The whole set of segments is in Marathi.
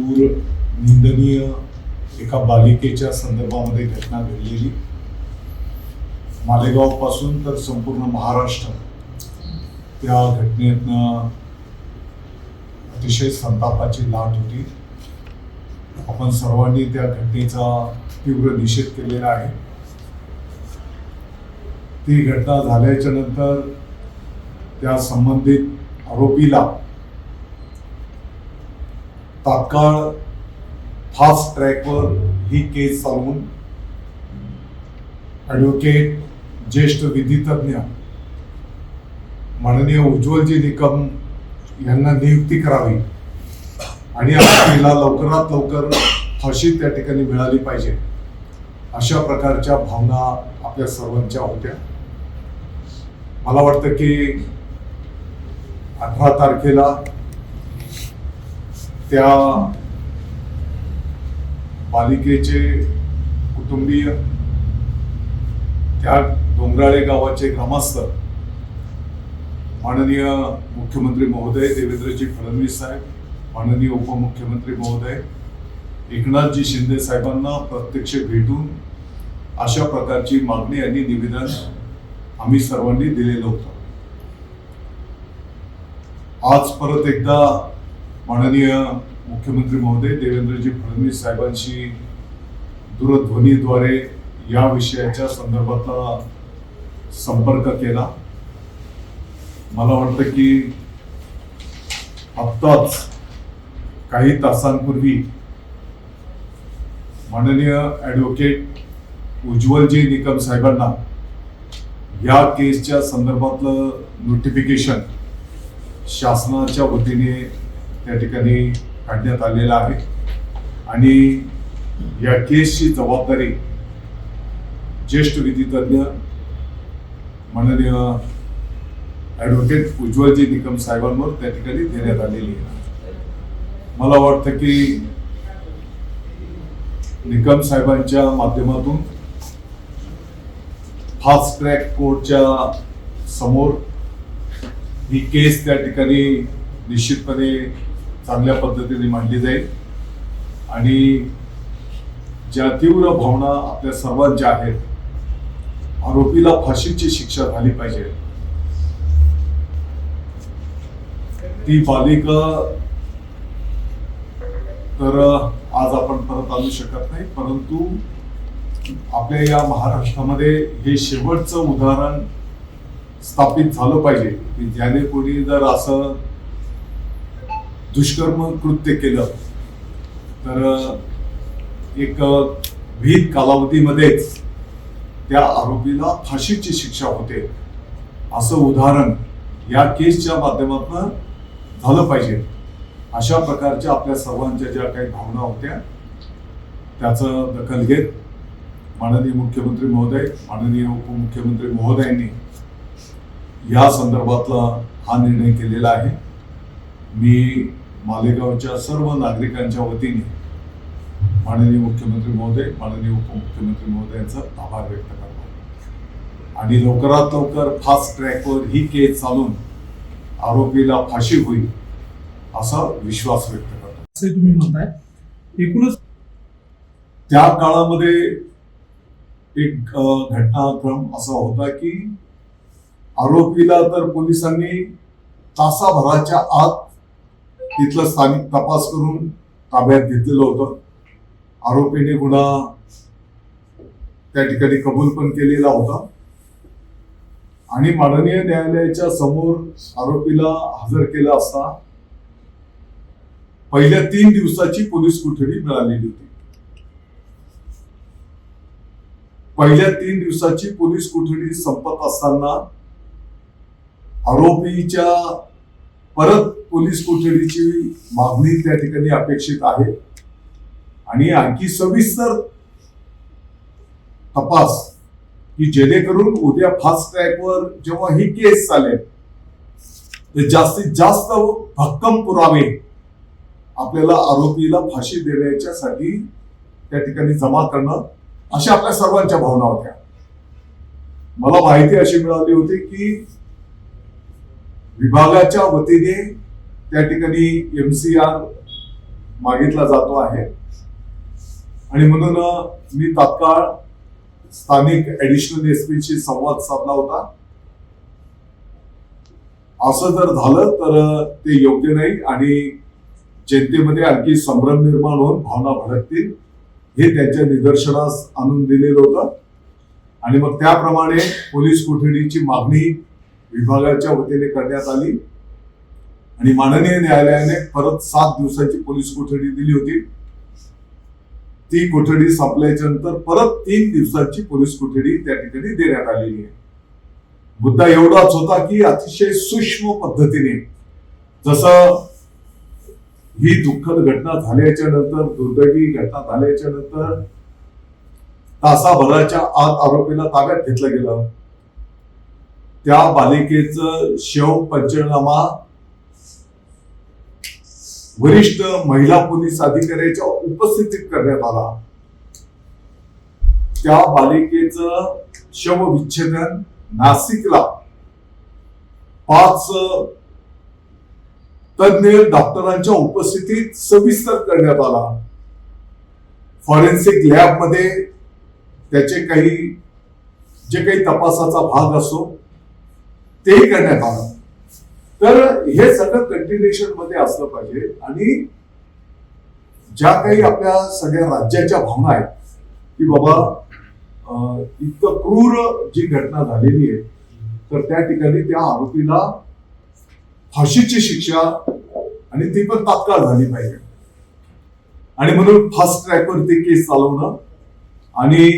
पूर निंदनीय एका बालिकेच्या संदर्भामध्ये घटना घडलेली. मालेगावपासून तर संपूर्ण महाराष्ट्र. त्या घटनेतनं अतिशय संतापाची लाट होती. आपण सर्वांनी त्या घटनेचा तीव्र निषेध केलेला आहे. ती घटना झाल्याच्यानंतर त्या संबंधित आरोपीला तात्काळ फास्ट ट्रॅकवर ही केस चालवून ॲडव्होकेट ज्येष्ठ विधितज्ञ माननीय उज्ज्वलजी निकम यांना नियुक्ती करावी. आणि आरोपीला लवकरात लवकर फाशी त्या ठिकाणी मिळाली पाहिजे. अशा प्रकारच्या भावना आपल्या सर्वांच्या होत्या. मला वाटतं की अठरा तारखेला त्या बालिकेचे कुटुंबीय त्या डोंगराळे गावाचे ग्रामस्थ माननीय मुख्यमंत्री महोदय देवेंद्रजी फडणवीस साहेब माननीय उपमुख्यमंत्री महोदय एकनाथजी शिंदे साहेबांना प्रत्यक्ष भेटून अशा प्रकारची मागणी आणि निवेदन आम्ही सर्वांनी दिलेलं होतं. आज परत एकदा माननीय मुख्यमंत्री महोदय देवेंद्रजी फडणवीस साहेबांशी दूरध्वनीद्वारे या विषयाच्या संदर्भातला संपर्क केला. मला वाटतं की आत्ताच काही तासांपूर्वी माननीय ॲडव्होकेट उज्ज्वलजी निकम साहेबांना या केसच्या संदर्भातलं नोटिफिकेशन शासनाच्या वतीने त्या ठिकाणी काढण्यात आलेला आहे. आणि या केसची जबाबदारी ज्येष्ठ विधितज्ञ माननीय ॲडव्होकेट उज्ज्वलजी निकम साहेबांवर त्या ठिकाणी देण्यात आलेली आहे. मला वाटतं की निकम साहेबांच्या माध्यमातून फास्ट ट्रॅक कोर्टच्या समोर ही केस त्या ठिकाणी निश्चितपणे चांगल्या पद्धतीने मांडली जाईल. आणि ज्या तीव्र भावना आपल्या सर्वांच्या आहेत आरोपीला फाशीची शिक्षा झाली पाहिजे. ती पालिका तर आज आपण परत आणू शकत नाही परंतु आपल्या या महाराष्ट्रामध्ये हे शेवटचं उदाहरण स्थापित झालं पाहिजे. की ज्याने कोणी जर असं दुष्कर्म कृत्य केलं. तर एक विहित कालावधीमध्येच त्या आरोपीला फाशीची शिक्षा होते. असं उदाहरण या केसच्या माध्यमातून झालं पाहिजे. अशा प्रकारच्या आपल्या सर्वांच्या ज्या काही भावना होत्या त्याचं दखल घेत माननीय मुख्यमंत्री महोदय माननीय उपमुख्यमंत्री महोदयांनी या संदर्भातला हा निर्णय केलेला आहे. मी मालेगावच्या सर्व नागरिकांच्या वतीने माननीय मुख्यमंत्री महोदय माननीय उपमुख्यमंत्री महोदयांचा आभार व्यक्त करतो. आणि लवकरात लवकर फास्ट ट्रॅकवर ही केस चालून आरोपीला फाशी होईल असा विश्वास व्यक्त करतो. असे तुम्ही म्हणताय. एकूणच त्या काळामध्ये एक घटनाक्रम असा होता की आरोपीला तर पोलिसांनी तासाभराच्या आत तिथलं स्थानिक तपास करून ताब्यात घेतलेलं होतं. आरोपीने गुन्हा त्या ठिकाणी कबूल पण केलेला होता. आणि माननीय न्यायालयाच्या समोर आरोपीला हजर केला असता पहिल्या तीन दिवसाची पोलीस कोठडी मिळालेली होती. पहिल्या तीन दिवसाची पोलीस कोठडी संपत असताना आरोपीच्या परत पोलीस कोठडीची मागणी त्या ठिकाणी अपेक्षित आहे. आणि आणखी सविस्तर तपास की जेणेकरून उद्या फास्ट ट्रॅकवर जेव्हा ही केस चालेल तर जास्तीत जास्त भक्कम पुरावे आपल्याला आरोपीला फाशी देण्याच्यासाठी त्या ठिकाणी जमा करणं अशा आपल्या सर्वांच्या भावना होत्या. मला माहिती अशी मिळाली होती की विभागाच्या वतीने त्या ठिकाणी एम सी आर मागितला जातो आहे. आणि म्हणून मी तात्काळ स्थानिक ऍडिशनल एस शी संवाद साधला होता. असं जर झालं तर ते योग्य नाही आणि जनतेमध्ये आणखी संभ्रम निर्माण होऊन भावना भडकतील हे त्यांच्या निदर्शनास आणून दिलेलं होतं. आणि मग त्याप्रमाणे पोलीस कोठडीची मागणी विभागाच्या वतीने करण्यात आली. आणि माननीय न्यायालयाने परत सात दिवसाची पोलीस कोठडी दिली होती. ती कोठडी संपल्याच्या नंतर परत तीन दिवसाची पोलीस कोठडी त्या ठिकाणी देण्यात आलेली आहे. मुद्दा एवढाच होता की अतिशय सूक्ष्म पद्धतीने जसं ही दुःखद घटना झाल्याच्यानंतर दुर्दैवी घटना झाल्याच्यानंतर तासाभराच्या आत आरोपीला ताब्यात घेतलं गेलं. त्या बालिकेचं शव पंचनामा वरिष्ठ महिला पोलीस अधिकाऱ्याच्या उपस्थितीत करण्यात आला. त्या बालिकेच शवविच्छेदन नाशिकला पाच तज्ञ डॉक्टरांच्या उपस्थितीत सविस्तर करण्यात आला. फॉरेन्सिक लॅबमध्ये त्याचे काही जे काही तपासाचा भाग असो ते करण्यात आलं. तर हे सगळं कंटिन्युएशनमध्ये असलं पाहिजे. आणि ज्या काही आपल्या सगळ्या राज्याच्या भावना आहेत की बाबा इतकं क्रूर जी घटना झालेली आहे तर त्या ठिकाणी त्या आरोपीला फाशीची शिक्षा आणि ती पण तात्काळ झाली पाहिजे. आणि म्हणून फास्ट ट्रॅकवरती केस चालवणं आणि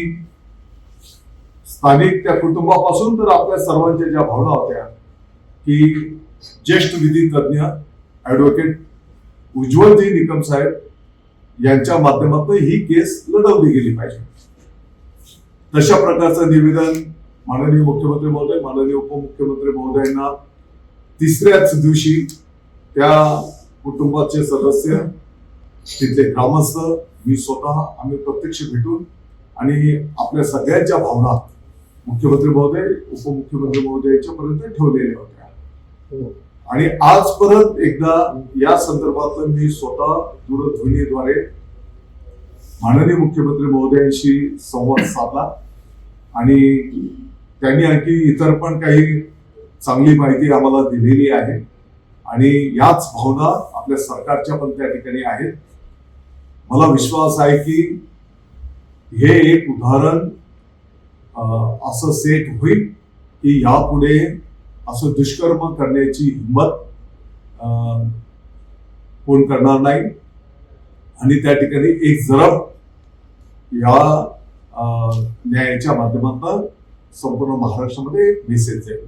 स्थानिक त्या कुटुंबापासून तर आपल्या सर्वांच्या ज्या भावना होत्या की ज्येष्ठ विधी तज्ज्ञ ऍडव्होकेट उज्ज्वलजी निकम साहेब यांच्या माध्यमातून ही केस लढवली गेली पाहिजे. तशा प्रकारचं निवेदन माननीय मुख्यमंत्री महोदय माननीय उपमुख्यमंत्री महोदयांना तिसऱ्याच दिवशी त्या कुटुंबाचे सदस्य तिथले ग्रामस्थ मी स्वतः आम्ही प्रत्यक्ष भेटून आणि आपल्या सगळ्यांच्या भावना मुख्यमंत्री महोदय उपमुख्यमंत्री महोदयाच्या पर्यंत ठेवलेल्या होत्या. हो. आणि आज परत एकदा या संदर्भात मी स्वतः दूरध्वनीद्वारे माननीय मुख्यमंत्री महोदयांशी संवाद साधला. आणि त्यांनी आणखी इतर पण काही चांगली माहिती आम्हाला दिलेली आहे. आणि याच भावना आपल्या सरकारच्या पण त्या ठिकाणी आहेत. मला विश्वास आहे की हे एक उदाहरण असं सेट होईल की यापुढे असं दुष्कर्म करण्याची हिंमत अं, कोण करणार नाही. आणि त्या ठिकाणी एक जरब या न्यायाच्या माध्यमातून संपूर्ण महाराष्ट्रामध्ये मेसेज जाईल